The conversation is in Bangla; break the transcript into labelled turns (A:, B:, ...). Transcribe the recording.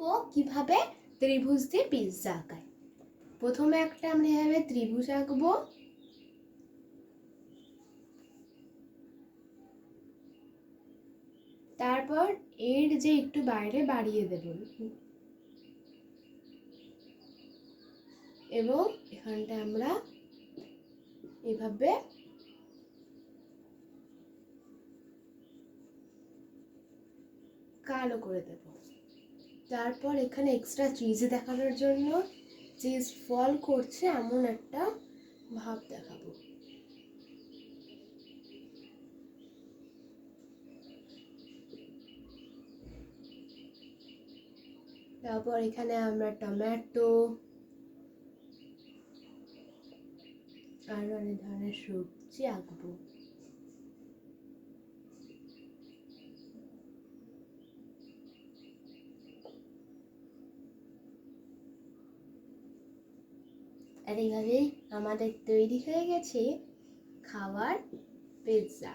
A: ও কীভাবে ত্রিভুজ দিয়ে পিৎজা আঁকায়। প্রথমে একটা আমরা এভাবে ত্রিভুজ আঁকবো। তারপর এর যে একটু বাইরে বাড়িয়ে দেব। এবং এখানটা আমরা এভাবে কালো করে দেব। তারপর এখানে এক্সট্রা চিজ দেখানোর জন্য চিজ ফল করছে এমন একটা ভাব দেখাবো। তারপর এখানে আমরা টমেটো আর অনেক ধরনের সবজি আঁকবো। আর এইভাবেই আমাদের তৈরি হয়ে গেছে খাবার পিৎজা